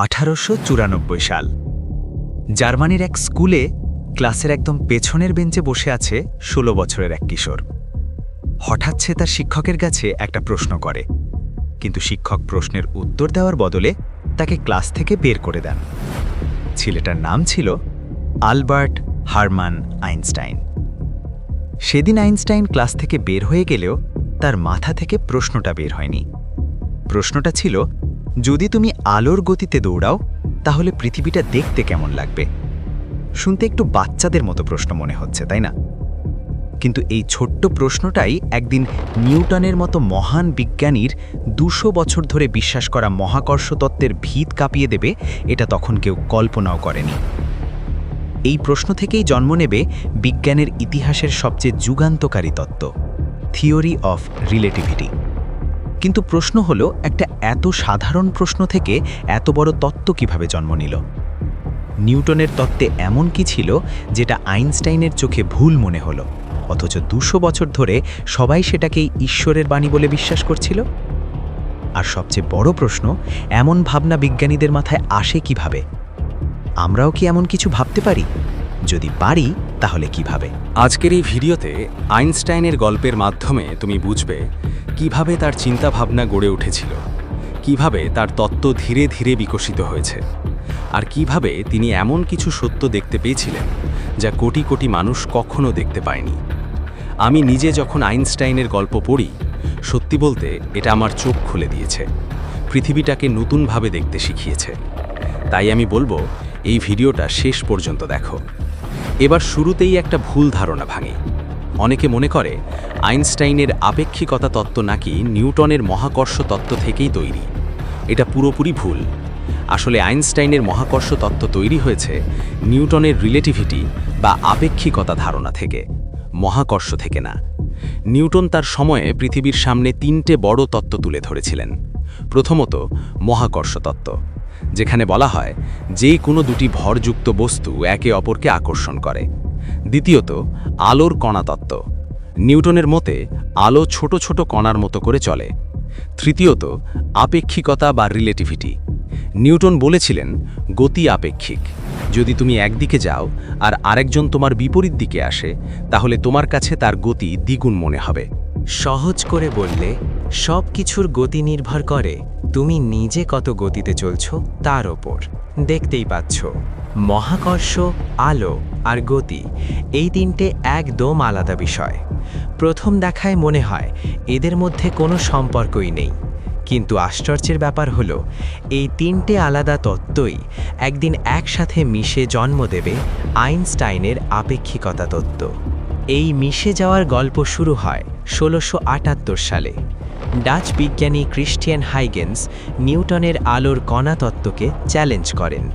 আঠারোশো চুরানব্বই সাল। জার্মানির এক স্কুলে ক্লাসের একদম পেছনের বেঞ্চে বসে আছে ষোলো বছরের এক কিশোর। হঠাৎ সে তার শিক্ষকের কাছে একটা প্রশ্ন করে। কিন্তু শিক্ষক প্রশ্নের উত্তর দেওয়ার বদলে তাকে ক্লাস থেকে বের করে দেন। ছেলেটার নাম ছিল আলবার্ট হারমান আইনস্টাইন। সেদিন আইনস্টাইন ক্লাস থেকে বের হয়ে গেলেও তার মাথা থেকে প্রশ্নটা বের হয়নি। প্রশ্নটা ছিল যদি তুমি আলোর গতিতে দৌড়াও, তাহলে পৃথিবীটা দেখতে কেমন লাগবে? শুনতে একটু বাচ্চাদের মতো প্রশ্ন মনে হচ্ছে, তাই না? কিন্তু এই ছোট্ট প্রশ্নটাই একদিন নিউটনের মতো মহান বিজ্ঞানীর দুশো বছর ধরে বিশ্বাস করা মহাকর্ষ তত্ত্বের ভিত কাঁপিয়ে দেবে, এটা তখন কেউ কল্পনাও করেনি। এই প্রশ্ন থেকেই জন্ম নেবে বিজ্ঞানের ইতিহাসের সবচেয়ে যুগান্তকারী তত্ত্ব, থিওরি অফ রিলেটিভিটি। কিন্তু প্রশ্ন হলো, একটা এত সাধারণ প্রশ্ন থেকে এত বড় তত্ত্ব কীভাবে জন্ম নিল? নিউটনের তত্ত্বে এমন কি ছিল যেটা আইনস্টাইনের চোখে ভুল মনে হলো, অথচ দুশো বছর ধরে সবাই সেটাকেই ঈশ্বরের বাণী বলে বিশ্বাস করছিল? আর সবচেয়ে বড় প্রশ্ন, এমন ভাবনা বিজ্ঞানীদের মাথায় আসে কীভাবে? আমরাও কি এমন কিছু ভাবতে পারি? যদি পারি তাহলে কীভাবে? আজকের এই ভিডিওতে আইনস্টাইনের গল্পের মাধ্যমে তুমি বুঝবে কীভাবে তার চিন্তাভাবনা গড়ে উঠেছিল, কীভাবে তার তত্ত্ব ধীরে ধীরে বিকশিত হয়েছে, আর কীভাবে তিনি এমন কিছু সত্য দেখতে পেয়েছিলেন যা কোটি কোটি মানুষ কখনো দেখতে পায়নি। আমি নিজে যখন আইনস্টাইনের গল্প পড়ি, সত্যি বলতে এটা আমার চোখ খুলে দিয়েছে, পৃথিবীটাকে নতুনভাবে দেখতে শিখিয়েছে। তাই আমি বলব, এই ভিডিওটা শেষ পর্যন্ত দেখো। এবার শুরুতেই একটা ভুল ধারণা ভাঙে। অনেকে মনে করে, আইনস্টাইনের আপেক্ষিকতা তত্ত্ব নাকি নিউটনের মহাকর্ষ তত্ত্ব থেকেই তৈরি। এটা পুরোপুরি ভুল। আসলে আইনস্টাইনের মহাকর্ষ তত্ত্ব তৈরি হয়েছে নিউটনের রিলেটিভিটি বা আপেক্ষিকতা ধারণা থেকে, মহাকর্ষ থেকে না। নিউটন তার সময়ে পৃথিবীর সামনে তিনটে বড় তত্ত্ব তুলে ধরেছিলেন। প্রথমত, মহাকর্ষ তত্ত্ব। যেখানে বলা হয়, যে কোনো দুটি ভরযুক্ত বস্তু একে অপরকে আকর্ষণ করে। দ্বিতীয়ত, আলোর কণাতত্ত্ব। নিউটনের মতে, আলো ছোট ছোট কণার মতো করে চলে। তৃতীয়ত, আপেক্ষিকতা বা রিলেটিভিটি নিউটন বলেছিলেন, গতি আপেক্ষিক। যদি তুমি একদিকে যাও আর আরেকজন তোমার বিপরীত দিকে আসে, তাহলে তোমার কাছে তার গতি দ্বিগুণ মনে হবে। সহজ করে বললে সব কিছুর গতি নির্ভর করে। তুমি নিজে কত গতিতে চলছ তার ওপর। দেখতেই পাচ্ছ, মহাকর্ষ, আলো আর গতি, এই তিনটে একদম আলাদা বিষয়। প্রথম দেখায় মনে হয় এদের মধ্যে কোনো সম্পর্কই নেই। কিন্তু আশ্চর্যের ব্যাপার হলো, এই তিনটে আলাদা তত্ত্বই একদিন একসাথে মিশে জন্ম দেবে আইনস্টাইনের আপেক্ষিকতা তত্ত্ব। এই মিশে যাওয়ার গল্প শুরু হয় ষোলোশো সালে। ডাচ বিজ্ঞানী ক্রিস্টিয়ান হাইগেন্স নিউটনের আলোর কণা তত্ত্বকে চ্যালেঞ্জ করেন।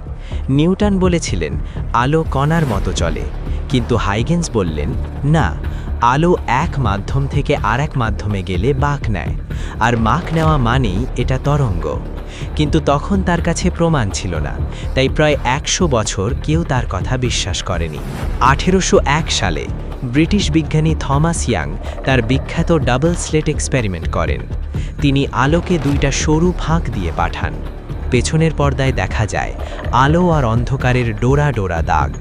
নিউটন বলেছিলেন, আলো কণার মতো চলে। কিন্তু হাইগেন্স বললেন, না, আলো এক মাধ্যম থেকে আরেক মাধ্যমে গেলে বাঁক নেয়। আর মাক নেওয়া মানেই এটা তরঙ্গ। কিন্তু তখন তার কাছে প্রমাণ ছিল না। তাই প্রায় একশো বছর কেউ তার কথা বিশ্বাস করেনি। আঠেরোশো এক সালে ব্রিটিশ বিজ্ঞানী থমাস ইয়াং তার বিখ্যাত ডাবল স্লেট এক্সপেরিমেন্ট করেন। তিনি আলোকে দুইটা সরু ফাঁক দিয়ে পাঠান। পেছনের পর্দায় দেখা যায় আলো আর অন্ধকারের ডোরা ডোরা দাগ।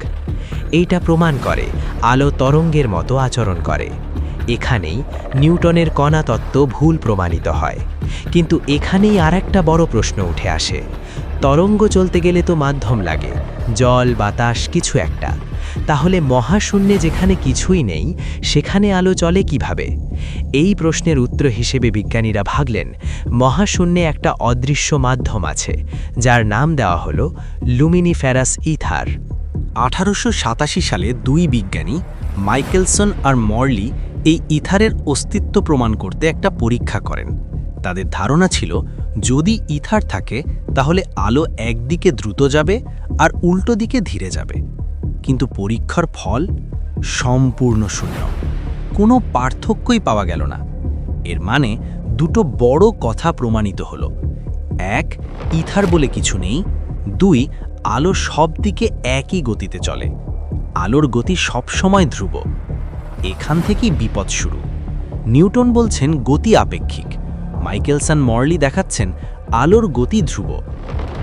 এইটা প্রমাণ করে আলো তরঙ্গের মতো আচরণ করে। এখানেই নিউটনের কণা তত্ত্ব ভুল প্রমাণিত হয়। কিন্তু এখানেই আরেকটা বড় প্রশ্ন উঠে আসে। তরঙ্গ চলতে গেলে তো মাধ্যম লাগে, জল, বাতাস, কিছু একটা। তাহলে মহাশূন্যে যেখানে কিছুই নেই, সেখানে আলো চলে কীভাবে? এই প্রশ্নের উত্তর হিসেবে বিজ্ঞানীরা ভাগলেন মহাশূন্যে একটা অদৃশ্য মাধ্যম আছে, যার নাম দেওয়া হলো লুমিনিফেরাস ইথার। আঠারোশো সাতাশি সালে দুই বিজ্ঞানী, মাইকেলসন আর মর্লি এই ইথারের অস্তিত্ব প্রমাণ করতে একটা পরীক্ষা করেন। তাদের ধারণা ছিল, যদি ইথার থাকে, তাহলে আলো একদিকে দ্রুত যাবে আর উল্টো দিকে ধীরে যাবে। কিন্তু পরীক্ষার ফল সম্পূর্ণ শূন্য। কোনো পার্থক্যই পাওয়া গেল না। এর মানে দুটো বড় কথা প্রমাণিত হলো। এক, ইথার বলে কিছু নেই। দুই, আলো সব দিকে একই গতিতে চলে। আলোর গতি সবসময় ধ্রুব। এখান থেকেই বিপদ শুরু। নিউটন বলছেন গতি আপেক্ষিক। মাইকেলসন মর্লি দেখাচ্ছেন আলোর গতি ধ্রুব।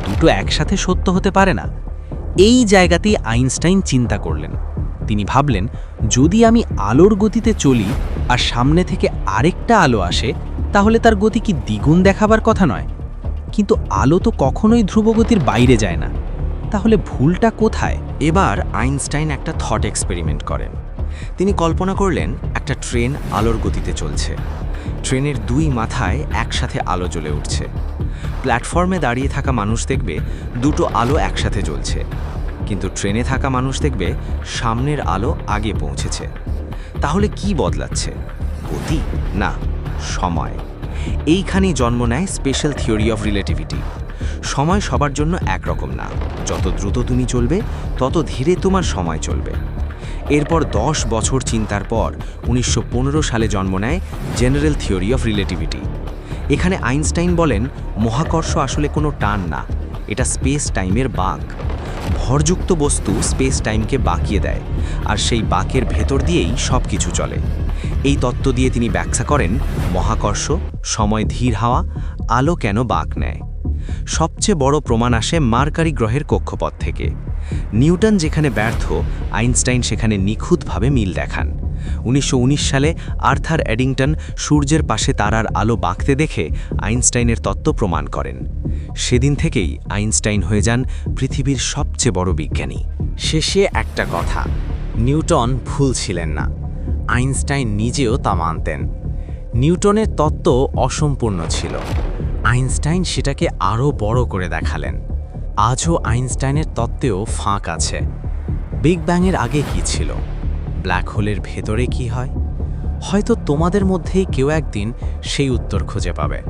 দুটো একসাথে সত্য হতে পারে না। এই জায়গাতেই আইনস্টাইন চিন্তা করলেন। তিনি ভাবলেন, যদি আমি আলোর গতিতে চলি আর সামনে থেকে আরেকটা আলো আসে, তাহলে তার গতি কি দ্বিগুণ দেখাবার কথা নয়? কিন্তু আলো তো কখনোই ধ্রুবগতির বাইরে যায় না। তাহলে ভুলটা কোথায়? এবার আইনস্টাইন একটা থট এক্সপেরিমেন্ট করেন। তিনি কল্পনা করলেন, একটা ট্রেন আলোর গতিতে চলছে। ট্রেনের দুই মাথায় একসাথে আলো জ্বলে উঠছে। প্ল্যাটফর্মে দাঁড়িয়ে থাকা মানুষ দেখবে, দুটো আলো একসাথে জ্বলছে। কিন্তু ট্রেনে থাকা মানুষ দেখবে, সামনের আলো আগে পৌঁছেছে। তাহলে কি বদলাচ্ছে? গতি? না, সময়। এইখানেই জন্ম নেয় স্পেশাল থিওরি অফ রিলেটিভিটি সময় সবার জন্য একরকম না। যত দ্রুত তুমি চলবে, তত ধীরে তোমার সময় চলবে। এরপর দশ বছর চিন্তার পর উনিশশো পনেরো সালে জন্ম নেয় জেনারেল থিওরি অফ রিলেটিভিটি। এখানে আইনস্টাইন বলেন, মহাকর্ষ আসলে কোনো টান না, এটা স্পেস টাইমের বাঁক। ভরযুক্ত বস্তু স্পেস টাইমকে বাঁকিয়ে দেয়, আর সেই বাঁকের ভেতর দিয়েই সব কিছু চলে। এই তত্ত্ব দিয়ে তিনি ব্যাখ্যা করেন, মহাকর্ষ সময় ধীর হাওয়া, আলো কেন বাঁক নেয়। সবচেয়ে বড় প্রমাণ আসে মার্কারি গ্রহের কক্ষপথ থেকে। নিউটন যেখানে ব্যর্থ, আইনস্টাইন সেখানে নিখুঁতভাবে মিল দেখান। উনিশশো উনিশ সালে আর্থার অ্যাডিংটন সূর্যের পাশে তারার আলো বাঁকতে দেখে আইনস্টাইনের তত্ত্ব প্রমাণ করেন। সেদিন থেকেই আইনস্টাইন হয়ে যান পৃথিবীর সবচেয়ে বড় বিজ্ঞানী। শেষে একটা কথা, নিউটন ভুল ছিলেন না। আইনস্টাইন নিজেও তা মানতেন। নিউটনের তত্ত্ব অসম্পূর্ণ ছিল। আইনস্টাইন সেটাকে আরও বড় করে দেখালেন। আজও আইনস্টাইনের তত্ত্বেও ফাঁক আছে। বিগ ব্যাংয়ের আগে কি ছিল? ব্ল্যাক হোলের ভেতরে কি হয়? হয়তো তোমাদের মধ্যেই কেউ একদিন সেই উত্তর খুঁজে পাবে।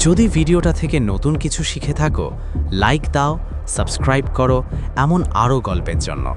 যদি ভিডিওটা থেকে নতুন কিছু শিখে থাকো, লাইক দাও, সাবস্ক্রাইব করো, এমন আরও গল্পের জন্য।